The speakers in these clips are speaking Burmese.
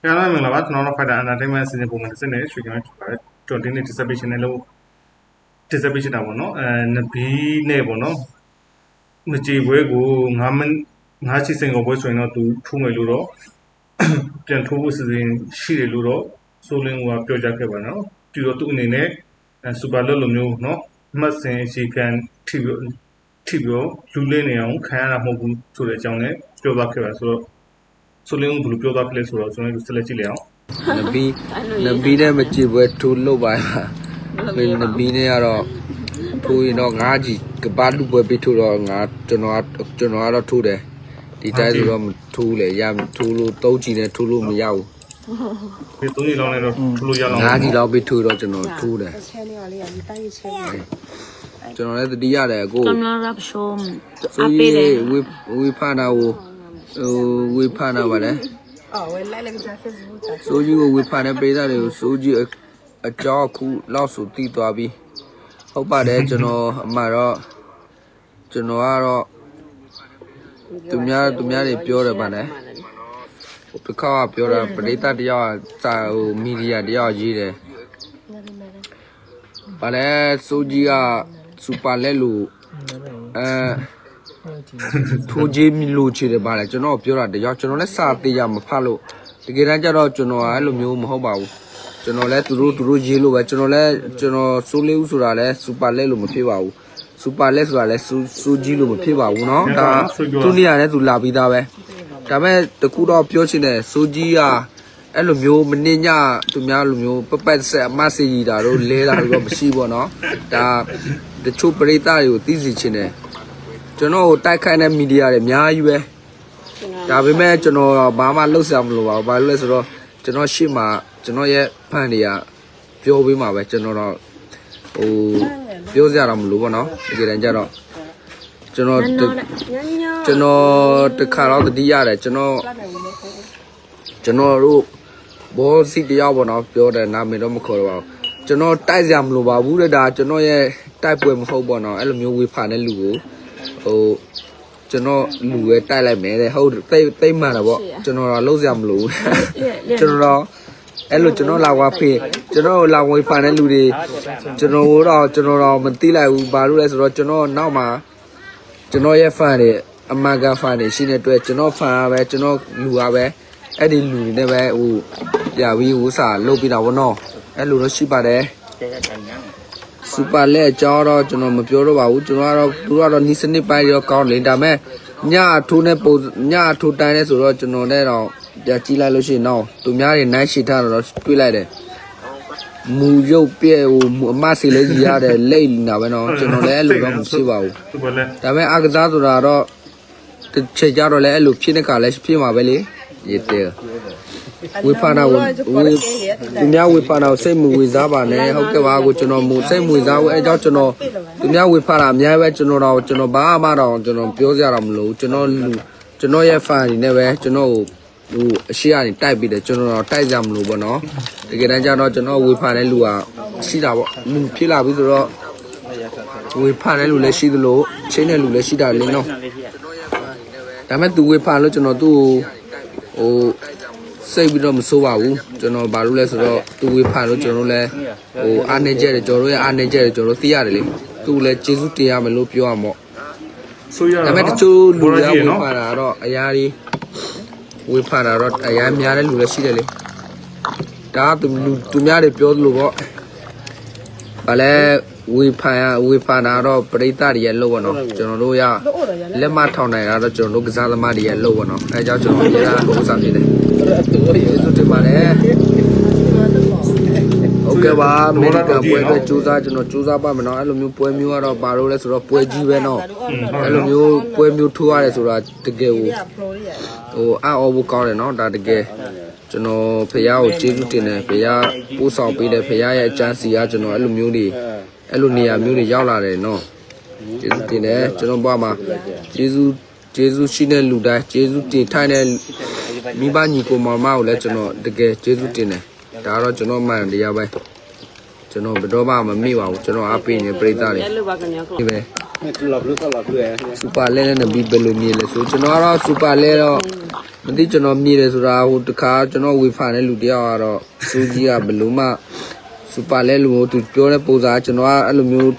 ။ပြန်လာမင်္ဂလာပါကျွန်တော်တို့ Fighter Entertainment အစီအစဉ်ပုံမှန်တစ်စက်နဲ့ရွှေကမ်းဖြစ်ပါတယ်။ကျွန်တော်ဒီနေ့ dissertation နဲ့လို့ dissertation တာပေါ့နော်။အဲနဘီနဲ့ပေါ့နော်။မကြေပွဲကို9မိနစ်9ချီစင်ကိုပွဲဆိုရင်တော့သူထိုးမယ်လို့တော့ပြန်ထိုးဖို့စီစဉ်ရှိတယ်လို့တော့ဆိုလင်းကပြောကြားခဲ့ပါနော်။ပြီးတော့သူ့အနေနဲ့စူပါလွတ်လိုမျိုးနော်။မှတ်စင်အခြေခံထိပြီးထိပြီးလူလေးနေအောင်ခံရတာမဟုတ်ဘူးဆိုတဲ့အကြောင်းနဲ့ပြောသွားခဲ့ပါဆိုတော့ ဆိုလင်းဦးဘယ်လိုပြောသွားဖြစ်လဲဆိုတော့ကျွန်တော်တို့ဆက်လက်ကြည့်လိုက်အောင်နဘီနဘီနဲ့မကြည့်ပွဲထိုးလို့ပါမင်းနဘီနဲ့ကတော့ထိုးရင်တော့ငါးကြီးကပါလူပွဲပြီးထိုးတော့ငါကျွန်တော်ကျွန်တော်ကတော့ထိုးတယ်ဒီတိုင်းဆိုတော့ထိုးလေရထိုးလို့သုံးကြီးနဲ့ထိုးလို့မရဘူးဒီသုံးကြီးလောက်နဲ့တော့ထိုးလို့ရအောင်ငါးကြီးလောက်ပြီးထိုးတော့ကျွန်တော်ထိုးတယ်ချဲလေးပါလေးကဒီတိုင်းချဲလေးကျွန်တော်လည်းတတိရတယ်အကိုကမလာရပ်ရှုံးအပေးလေဝေဝေဖာနာကို ဟိုဝေဖန်တာပါလေအော်ဝေလိုက်လိုက်ကြ Facebook ကစိုးကြီးကိုဝေဖန်တဲ့ပရိသတ်တွေကိုစိုးကြီးအကြောင်းအခုလောက်ဆိုတီးသွားပြီဟုတ်ပါတယ်ကျွန်တော်အမှတော့ကျွန်တော်ကတော့သူများသူများတွေပြောတယ်ပါလေတစ်ခါကပြောတာပရိသတ်တယောက်ကစာဟိုမီဒီယာတယောက်ရေးတယ်ပါလေစိုးကြီးကစူပါလက်လို့အဲ ထိုးကြီးမီလို့ချေတယ်ပါလေကျွန်တော်ပြောတာတယောက်ကျွန်တော်လည်းစာသေးရမဖတ်လို့တကယ်တမ်းကျတော့ကျွန်တော်ကအဲ့လိုမျိုးမဟုတ်ပါဘူးကျွန်တော်လည်းသူတို့သူတို့ရေးလို့ပဲကျွန်တော်လည်းကျွန်တော်စိုးလေးဦးဆိုတာလည်းစူပါလက်လို့မဖြစ်ပါဘူးစူပါလက်ဆိုတာလည်းစူစူကြီးလို့မဖြစ်ပါဘူးเนาะဒါသူနေရာနဲ့သူလာပြီးသားပဲဒါပေမဲ့တကူတော့ပြောချင်တယ်စူကြီးကအဲ့လိုမျိုးမနှင်းညသူများလိုမျိုးပပတ်ဆက်အမစီကြီးတာတို့လဲတာတို့တော့မရှိဘောเนาะဒါတချို့ပရိသတ်တွေကိုသိစီချင်တယ် ကျွန်တော်ကိုတိုက်ခိုက်တဲ့မီဒီယာတွေအများကြီးပဲဒါပေမဲ့ကျွန်တော်ဘာမှလှုပ်ရှားမလို့ပါဘူးဘာလို့လဲဆိုတော့ကျွန်တော်ရှေ့မှာကျွန်တော်ရဲ့ဖန်တွေကပြောပေးမှာပဲကျွန်တော်တော့ဟိုပြောစရာတော့မလိုဘောနော်ဒီကြတဲ့ကြတော့ကျွန်တော်ကျွန်တော်တခါတော့တတိရတယ်ကျွန်တော်ကျွန်တော်တို့ဘောစီတယောက်ပေါ့နော်ပြောတယ်နာမည်တော့မခေါ်တော့ပါဘူးကျွန်တော်တိုက်စရာမလိုပါဘူးတဲ့ဒါကျွန်တော်ရဲ့တိုက်ပွဲမဟုတ်ပေါ့နော်အဲ့လိုမျိုးဝေဖန်တဲ့လူကို ဟိုကျွန်တော်လူပဲတိုက်လိုက်မယ်တဲ့ဟုတ်တိတ်တိတ်မှန်တာပေါ့ကျွန်တော်တော့လှုပ်ရမလို့ကျွန်တော်တော့အဲ့လိုကျွန်တော်လာဝါဖေးကျွန်တော်လာဝေးဖန်တဲ့လူတွေကျွန်တော်တော့ကျွန်တော်တော့မသိလိုက်ဘူးဘာလို့လဲဆိုတော့ကျွန်တော်နောက်မှာကျွန်တော်ရဲ့ဖန်တွေအမကဖန်တွေရှိနေတဲ့အတွက်ကျွန်တော်ဖန်အားပဲကျွန်တော်လူအားပဲအဲ့ဒီလူတွေနဲ့ပဲဟိုပြပြီးဟိုစာလုပ်ပြီးတာဗောနော်အဲ့လိုတော့ရှိပါတယ် စူပါလက်အကြောင်းတော့ကျွန်တော်မပြောတော့ပါဘူးကျွန်တော်ကတော့သူကတော့နီးစနစ်ပိုင်းရောကောင်းလေဒါပေမဲ့ညအထိုးနဲ့ပုံညအထိုးတိုင်းနဲ့ဆိုတော့ကျွန်တော်နဲ့တော့ပြကြည့်လိုက်လို့ရှိရင်တော့သူများတွေနိုင်ရှိထားတော့တွေးလိုက်တယ်မူရုပ်ပြဲဟိုမူအမစီလေးကြီးရတယ်လိတ်နေတာပဲနော်ကျွန်တော်လည်းအဲ့လိုတော့မရှိပါဘူးသူပဲလဲဒါပေမဲ့အကစားဆိုတာတော့တစ်ချက်ကြတော့လည်းအဲ့လိုဖြစ်နေကြလဲဖြစ်မှာပဲလေရေတဲ ဝေဖာနာကိုဝေသူများဝေဖာနာကိုစိတ်မဝေစားပါနဲ့ဟုတ်ကဲ့ပါကိုကျွန်တော်မူစိတ်မဝေစားဘူးအဲကြောင့်ကျွန်တော်သူများဝေဖာနာအများပဲကျွန်တော်တော့ကျွန်တော်ဘာမှတော့ကျွန်တော်ပြောစရာတော့မလိုဘူးကျွန်တော်လူကျွန်တော်ရဲ့ fan တွေနဲ့ပဲကျွန်တော်ကိုဟိုအရှိကနေတိုက်ပြီးတယ်ကျွန်တော်တော့တိုက်ကြမလို့ပေါ့နော်တကယ်တမ်းကျတော့ကျွန်တော်ဝေဖာတဲ့လူကရှိတာပေါ့လူဖြစ်လာပြီဆိုတော့ဝေဖန်တဲ့လူလည်းရှိသလိုချင်းတဲ့လူလည်းရှိတာလေနော်ဒါပေမဲ့သူဝေဖန်လို့ကျွန်တော်သူ့ကိုဟို စိတ်ပြီးတော့မစိုးပါဘူးကျွန်တော်ဘာလို့လဲဆိုတော့သူဝေဖန်လို့ကျွန်တော်လည်းဟိုအားနေကြတယ်ကျွန်တော်တို့ရဲ့အားနေကြတယ်ကျွန်တော်တို့သိရတယ်လေသူလည်းကျေးဇူးတင်ရမယ်လို့ပြောရမှာပေါ့ဆိုရဒါတော့ပေမဲ့တချို့လူတွေကဝေနော်ဖန်တာတော့အရာကြီးဝေဖန်တာတော့အရာများတဲ့လူလည်းရှိတယ်လေဒါကသူလူသူများတွေပြောသလိုပေါ့ဘာလဲ ဝေဖန်ရဝေဖန်တာတော့ပရိသတ်တွေရဲ့လို့ပေါ့နော်ကျွန်တော်တို့ရလက်မထောင်နိုင်တာတော့ကျွန်တော်တို့ကစားသမားတွေရဲ့လို့ပေါ့နော်အဲကြောင့်ကျွန်တော်အများအားဥစားဖြစ်တယ်ကျေးဇူးတင်ပါတယ်ဟုတ်ကဲ့ပါအမေရိကန်ပွဲပဲစူးစမ်းကျွန်တော်စူးစမ်းပါမယ်နော်အဲ့လိုမျိုးပွဲမျိုးကတော့ဘာလို့လဲဆိုတော့ပွဲကြီးပဲနော်အဲ့လိုမျိုးပွဲမျိုးထိုးရတယ်ဆိုတာတကယ်ကိုဟိုအော်ဘူးကောင်းတယ်နော်ဒါတကယ်ကျွန်တော်ဖះကိုကျေးဇူးတင်တယ်ဖះပို့ဆောင်ပေးတယ်ဖះရဲ့အချမ်းစီကကျွန်တော်အဲ့လိုမျိုးတွေ အဲ့လိုနေရာမျိုးတွေရောက်လာတယ်နော်ကျေးဇူးတင်တယ်ကျွန်တော်ဘွားမှာကျေးဇူးကျေးဇူးရှိတဲ့လူတိုင်းကျေးဇူးတင်ထိုင်တဲ့မိဘညီကိုမောင်မကိုလည်းကျွန်တော်တကယ်ကျေးဇူးတင်တယ်ဒါကတော့ကျွန်တော်မှန်တရားပဲကျွန်တော်ဘယ်တော့မှမမေ့ပါဘူးကျွန်တော်အားပေးနေပြိတ္တာတွေဒီပဲစူပါလဲနဲ့ဘီဘယ်လိုမြည်လဲဆိုကျွန်တော်ကတော့စူပါလဲတော့မသိကျွန်တော်မြည်တယ်ဆိုတာဟိုတခါကျွန်တော်ဝေဖန်တဲ့လူတယောက်ကတော့စူကြီးကဘယ်လိုမှ စူပါလဲလူကိုသူပြောတဲ့ပုံစံကျွန်တော်ကအဲ့လိုမျိုး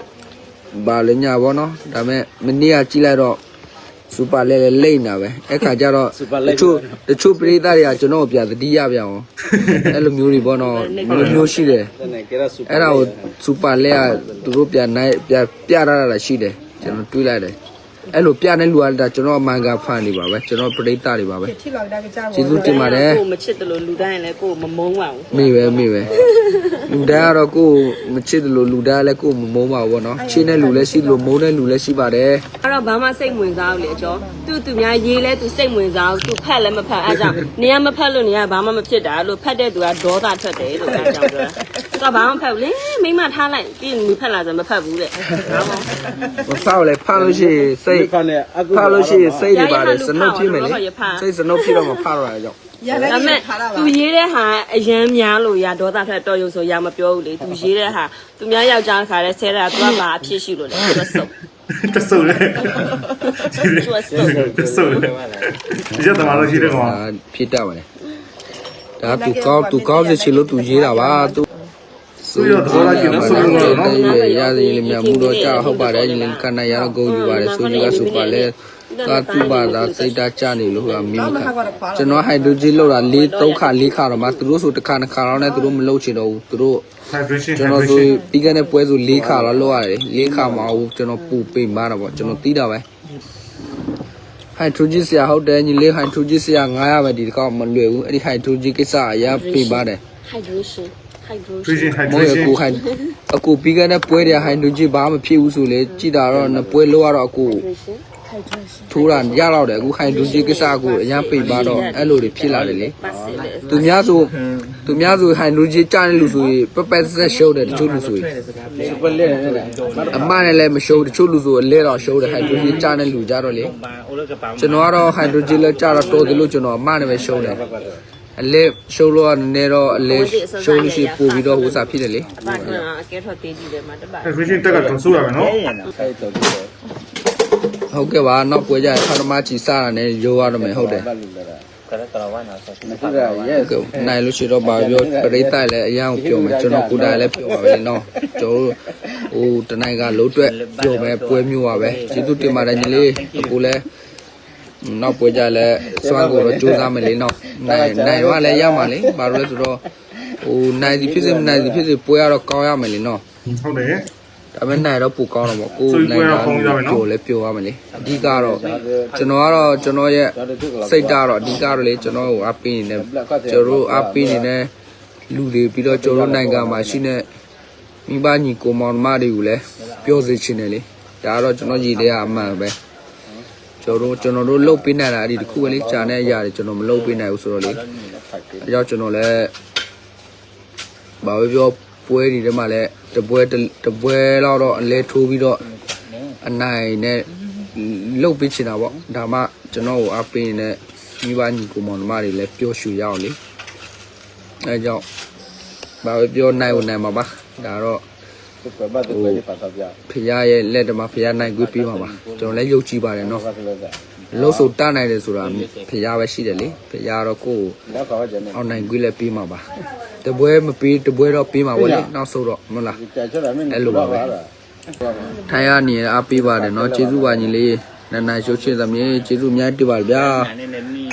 ဘာလဲညာဘောနော်ဒါပေမဲ့မနေ့ကကြည့်လိုက်တော့စူပါလဲလဲလိမ့်တာပဲအဲ့ခါကျတော့တချို့တချို့ပရိသတ်တွေကကျွန်တော်ကိုပြန်သတိရပြန်အောင်အဲ့လိုမျိုးတွေဘောနော်မျိုးမျိုးရှိတယ်အဲ့ဒါကိုစူပါလက်ကသူတို့ပြန်နိုင်ပြန်ပြရတာရှိတယ်ကျွန်တော်တွေးလိုက်တယ် အဲ့လိုပြတဲ့လူကဒါကျွန်တော်အမှန်ကဖန်နေပါပဲကျွန်တော်ပရိသတ်တွေပါပဲထိလောက်တာကြောက်ကျေးဇူးတင်ပါတယ်ကိုမချစ်တယ်လို့လူတိုင်းလည်းကိုမမုန်းပါဘူးမိပဲမိပဲလူတိုင်းကတော့ကိုယ်မချစ်တယ်လို့လူတိုင်းလည်းကိုယ်မမုန်းပါဘူးဗောနော်ချင်းတဲ့လူလည်းရှိလို့မုန်းတဲ့လူလည်းရှိပါတယ်အဲ့တော့ဘာမှစိတ်ဝင်စားဘူးလေအကျော်သူသူများရေးလဲသူစိတ်ဝင်စားဘူးသူဖက်လည်းမဖက်အဲ့ကြောင့်နေရမဖက်လို့နေရဘာမှမဖြစ်တာလို့ဖက်တဲ့သူကဒေါသထွက်တယ်လို့အဲ့ကြောင့်ပြောတာ သူကဘာမှမဖက်ဘူးလေမိမထားလိုက်ပြီးရင်ဖက်လာဆိုမဖက်ဘူးတဲ့ဘာမှမဖောက်လေဖောက်လို့ရှိရင်စိတ်ဖောက်လို့ရှိရင်စိတ်တွေပါတယ်စနုပ်ဖြစ်မယ်လေစိတ်စနုပ်ဖြစ်တော့မဖောက်ရတာကြောင့်ရတဲ့ဒါပေမဲ့ထားတာပါသူရေးတဲ့ဟာအရန်များလို့ရဒေါသထွက်တော်ရုံဆိုရမပြောဘူးလေသူရေးတဲ့ဟာသူများယောက်ျားခါတဲ့ဆဲတာသူကဘာအဖြစ်ရှိလို့လဲသူကစုပ်တဆုပ်လေသူကစုပ်တဆုပ်လေဒီရက်တမားလို့ရှိတယ်ကောင်ဒါဖြစ်တတ်ပါလေဒါသူကောင်းသူကောင်းစေချင်လို့သူရေးတာပါသူ သူရတော့လာကြည့်နော်ဆိုလို့တော့နော်ရရည်လေးမြတ်မှုတော့ကြာဟုတ်ပါတယ်ညီလေးခန္ဓာရတော့ဂုံယူပါတယ်ဆိုကြီးကဆိုပါလေကာတူပါသာစိတ်ဓာတ်ကြနေလို့ကမိမခကျွန်တော်ဟိုက်ဒရိုဂျင်လောက်တာ၄၃ခါ၄ခါတော့မှသူတို့ဆိုတစ်ခါတစ်ခါတော့နဲ့သူတို့မလုပ်ချင်တော့ဘူးသူတို့ hydration ကျွန်တော်ဆို hydration ပြီးခဲ့တဲ့ပွဲဆို၄ခါတော့လောက်ရတယ်၄ခါမအောင်ကျွန်တော်ပူပိတ်မာတာပေါ့ကျွန်တော်တီးတာပဲဟိုက်ဒရိုဂျင်ဆရာဟုတ်တယ်ညီလေးဟိုက်ဒရိုဂျင်ဆရာ900ပဲဒီတစ်ခါမလွယ်ဘူးအဲ့ဒီဟိုက်ဒရိုဂျင်ကိစ္စအရာပိတ်ပါတယ် hydration hydration hydration မောရ hydration ကိုခိုင်အခုပြီးခဲ့တဲ့ပွဲတွေဟိုင်ဒရိုဂျင်ဘာမှမဖြစ်ဘူးဆိုလေကြည်တာတော့နှစ်ပွဲလို့ရတော့အခုထိုးတာရတော့တယ်အခုဟိုင်ဒရိုဂျင်ကိစ္စကိုအရင်ပိတ်ပါတော့အဲ့လိုတွေဖြစ်လာတယ်လေပတ်စစ်လေသူများဆိုသူများဆိုဟိုင်ဒရိုဂျင်ကြားတဲ့လူဆိုရင်ပပက်ဆက်ရှုံးတယ်တချို့လူဆိုရင်အမနဲ့လည်းမရှုံးတချို့လူဆိုအလဲတော့ရှုံးတယ်ဟိုင်ဒရိုဂျင်ကြားတဲ့လူကြတော့လေကျွန်တော်ကတော့ဟိုင်ဒရိုဂျင်လည်းကြားတော့တော်တယ်လို့ကျွန်တော်အမနဲ့ပဲရှုံးတယ် အလဲရှုံးလို့ကနည်းနည်းတော့အလဲရှုံးလို့ရှိပို့ပြီးတော့ဟိုစားဖြစ်တယ်လေအပတ်ကအကဲထွက်သေးကြည့်တယ်မှာတပတ် hydration တက်ကတော့ဆိုးရမယ်နော်ဟုတ်ကဲ့ပါနောက်ပွဲကြရဖာတမချီစားတာနဲ့ရိုးရတော့မယ်ဟုတ်တယ်ဟုတ်ကဲ့နိုင်လို့ရှိတော့ပါပြောပရိသတ်လည်းအရင်ပြောမယ်ကျွန်တော်ကိုယ်တိုင်လည်းပြောပါပဲနော်ကျွန်တော်ဟိုတနိုင်ကလုံးတွက်ပြောမယ်ပွဲမျိုးပါပဲကျေးဇူးတင်ပါတယ်ညီလေးအခုလည်း နောက်ပွဲကြလည်းစွမ်းကိုတော့စူးစမ်းမယ်လေနော်နိုင်နိုင်တော့လည်းရမှာလေဘာလို့လဲဆိုတော့ဟိုနိုင်စီဖြစ်စေမနိုင်စီဖြစ်စေပွဲရတော့ကောင်းရမယ်လေနော်ဟုတ်တယ်ဒါပေမဲ့နိုင်တော့ပူကောင်းတော့ပေါ့ကိုဆိုနိုင်ပွဲတာတော့ကောင်းကြပါမယ်နော်ပျော်လဲပျော်ရမယ်လေအဓိကတော့ကျွန်တော်ကတော့ကျွန်တော်ရဲ့စိတ်ဓာတ်တော့အဓိကတော့လေကျွန်တော်ကိုအားပေးနေတယ်ကျွန်တော်တို့အားပေးနေတဲ့လူတွေပြီးတော့ကျွန်တော်တို့နိုင်ငံမှာရှိနေမိဘညီကိုမောင်နှမတွေကိုလည်းပြောစေချင်တယ်လေဒါကတော့ကျွန်တော်ရည်တဲ့အမှန်ပဲ ကျွန်တော်တို့ကျွန်တော်တို့လှုပ်ပေးနိုင်တာအဲ့ဒီတစ်ခုပဲလေဂျာနဲ့အရာတွေကျွန်တော်မလှုပ်ပေးနိုင်ဘူးဆိုတော့လေအဲကြောင့်ကျွန်တော်လည်းဘာပဲပြောပွဲတွေထဲမှာလည်းတပွဲတပွဲတော့တော့အလဲထိုးပြီးတော့အနိုင်နဲ့လှုပ်ပေးချင်တာပေါ့ဒါမှကျွန်တော်ကိုအားပေးနေတဲ့မိဘညီကိုမောင်နှမတွေလည်းပျော်ရွှင်ရအောင်လေအဲကြောင့်ဘာပဲပြောနိုင်ဝင်နိုင်မှာပါဒါတော့ ဖရာရဲ့လက်တမဖရာနိုင်ခွေးပေးပါပါကျွန်တော်လည်းယုံကြည်ပါတယ်နော်လို့ဆိုတနိုင်တယ်ဆိုတာဖရာပဲရှိတယ်လေဖရာတော့ကိုယ်အောင်နိုင်ခွေးလည်းပေးမှာပါတပွဲမပေးတပွဲတော့ပေးမှာပေါ့လေနောက်ဆုံးတော့မဟုတ်လားအဲ့လိုပါပဲထိုင်ရနေအားပေးပါတယ်နော်ကျေးဇူးပါညီလေးနန္ဒရုပ်ရှင်သမီးကျေးဇူးများတင်ပါတယ်ဗျာ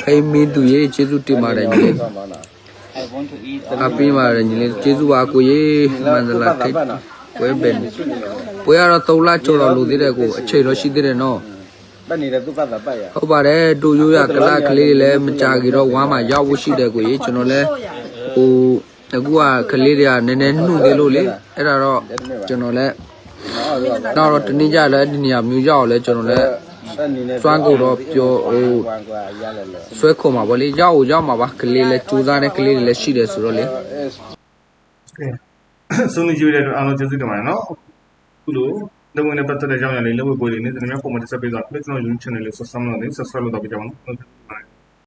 ခိမင်းသူရေးကျေးဇူးတင်ပါတယ်ညီလေးအပေးပါတယ်ညီလေးကျေးဇူးပါကိုရေးမန္တလာခိတ် ပွဲပယ်နေပွဲကတော့3လကျော်တော့လူသေးတဲ့ကိုအချိန်တော့ရှိသေးတယ်နော်ပတ်နေတယ်သူကသာပတ်ရဟုတ်ပါတယ်တူရိုးရကလကလေးလည်းမကြကြတော့ဝါမှာရောက်ဖို့ရှိတယ်ကိုကြီးကျွန်တော်လည်းဟိုအခုကကလေးတွေကနည်းနည်းနှုတ်သေးလို့လေအဲ့ဒါတော့ကျွန်တော်လည်းနောက်တော့တနေ့ကျလည်းဒီနေရာမျိုးရောက်လဲကျွန်တော်လည်းစွမ်းကိုတော့ပြောဟိုဆွဲခုံမှာဗောလေရောက်ရောက်မှာပါကလေးလဲစူးစမ်းတဲ့ကလေးတွေလည်းရှိတယ်ဆိုတော့လေ ဆုံးနေကြည့်တဲ့အတွက်အားလုံးကျေးဇူးတင်ပါတယ်နော်ခုလိုလုံဝင်နဲ့ပတ်သက်တဲ့ကြောင်းရလေးလုံဝပွဲတွေနဲ့တနည်းများပုံမှန်တက်ဆက်ပေးသွားပြီးကျွန်တော် YouTube channel လေး subscribe လုပ်နေ subscribe လုပ်တော့ပြကြပါဦးဟုတ်ကဲ့